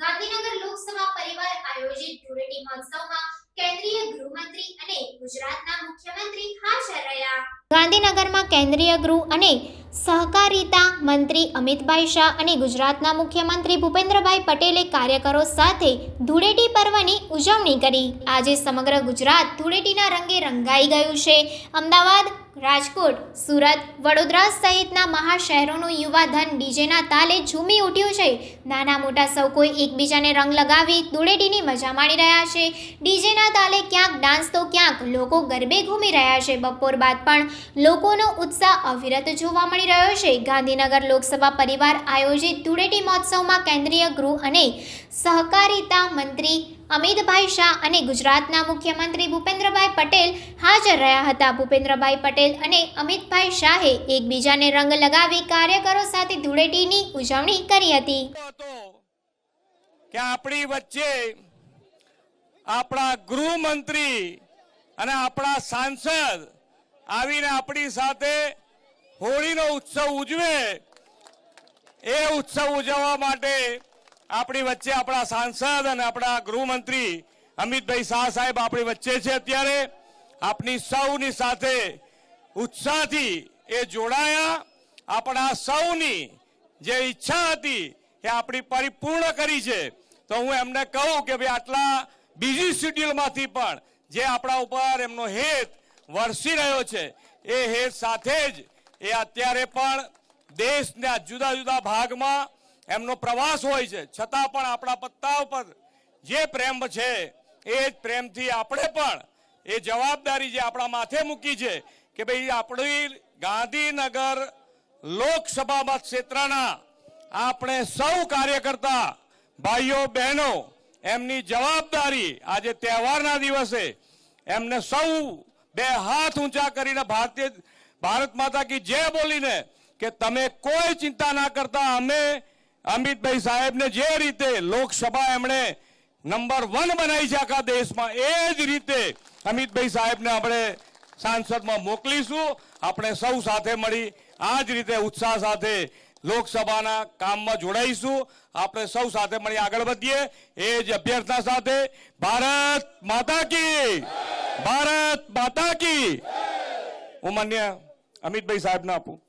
ગાંધીનગર લોકસભા પરિવાર આયોજિત ધૂળેટી મહોત્સવમાં કેન્દ્રીય ગૃહમંત્રી અને ગુજરાતના મુખ્યમંત્રી હાજર રહ્યા. ગાંધીનગરમાં કેન્દ્રીય ગૃહ અને સહકારિતા મંત્રી અમિતભાઈ શાહ અને ગુજરાતના મુખ્યમંત્રી ભૂપેન્દ્રભાઈ પટેલે કાર્યકરો સાથે ધૂળેટી પર્વની ઉજવણી કરી. આજે સમગ્ર ગુજરાત ધૂળેટીના રંગે રંગાઈ ગયું છે. અમદાવાદ, રાજકોટ, સુરત, વડોદરા સહિતના મહાશહેરોનું યુવા ધન ડીજેના તાલે ઝૂમી ઉઠ્યું છે. નાના મોટા સૌ કોઈ એકબીજાને રંગ લગાવી ધૂળેટીની મજા માણી રહ્યા છે. ડીજેના તાલે ક્યાંક ડાન્સ તો ક્યાંક લોકો ગરબે ઘૂમી રહ્યા છે. બપોર બાદ પણ લોકોનો ઉત્સાહ અવિરત જોવા મળી રહ્યો છે. ગાંધીનગર લોકસભા પરિવાર આયોજિત ધૂળેટી મહોત્સવમાં કેન્દ્રીય ગૃહ અને સહકારિતા મંત્રી અમિતભાઈ શાહ અને ગુજરાતના મુખ્યમંત્રી ભૂપેન્દ્રભાઈ પટેલ હાજર રહ્યા હતા. ભૂપેન્દ્રભાઈ પટેલ અને અમિતભાઈ શાહે એકબીજાને રંગ લગાવી કાર્યકરો સાથે ધૂળેટીની ઉજવણી કરી હતી. કે આપણી વચ્ચે આપણા ગૃહમંત્રી અને આપણા સાંસદ આવીને આપણી સાથે હોળીનો ઉત્સવ ઉજવે. એ ઉત્સવ ઉજવવા માટે આપણી વચ્ચે આપણા સાંસદ અને આપણા ગૃહમંત્રી અમિતભાઈ શાહ સાહેબ આપણી વચ્ચે છે અત્યારે. આપની સૌની સાથે ઉત્સાહથી એ જોડાયા. આપણા સૌની જે ઈચ્છા હતી એ આપણી પરિપૂર્ણ કરી છે. તો હું એમને કહું કે ભાઈ આટલા બીજી શિડ્યુલમાંથી પણ જે આપણા ઉપર એમનો હેત વરસી રહ્યો છે, એ હેત સાથે જ એ અત્યારે પણ દેશના જુદા જુદા ભાગમાં એમનો પ્રવાસ હોય છે. છતાં પણ આપણા પત્તા ઉપર જે પ્રેમ છે, એ જ પ્રેમથી આપણે પણ એ જવાબદારી જે આપણા માથે મૂકી છે કે ભાઈ આપણી ગાંધીનગર લોકસભા મત ક્ષેત્રના આપણે સૌ કાર્યકર્તા ભાઈઓ, બહેનો, એમની જવાબદારી આજે તહેવારના દિવસે એમને સૌ બે હાથ ઊંચા કરીને ભારતીય ભારત માતા કી જય બોલીને કે તમે કોઈ ચિંતા ના કરતા, અમે અમિતભાઈ સાહેબને જે રીતે લોકસભા એમણે નંબર વન બનાવી છે આખા દેશમાં, એ જ રીતે અમિતભાઈ સાહેબને આપણે સાંસદમાં મોકલીશું. આપણે સૌ સાથે મળી, આ જ રીતે ઉત્સાહ સાથે લોકસભાના કામમાં જોડાઈશું. આપણે સૌ સાથે મળી આગળ વધીએ. એ જ અભ્યર્થના સાથે ભારત માતા કી ભારત માતા કી. હું માન્ય અમિતભાઈ સાહેબને આપું.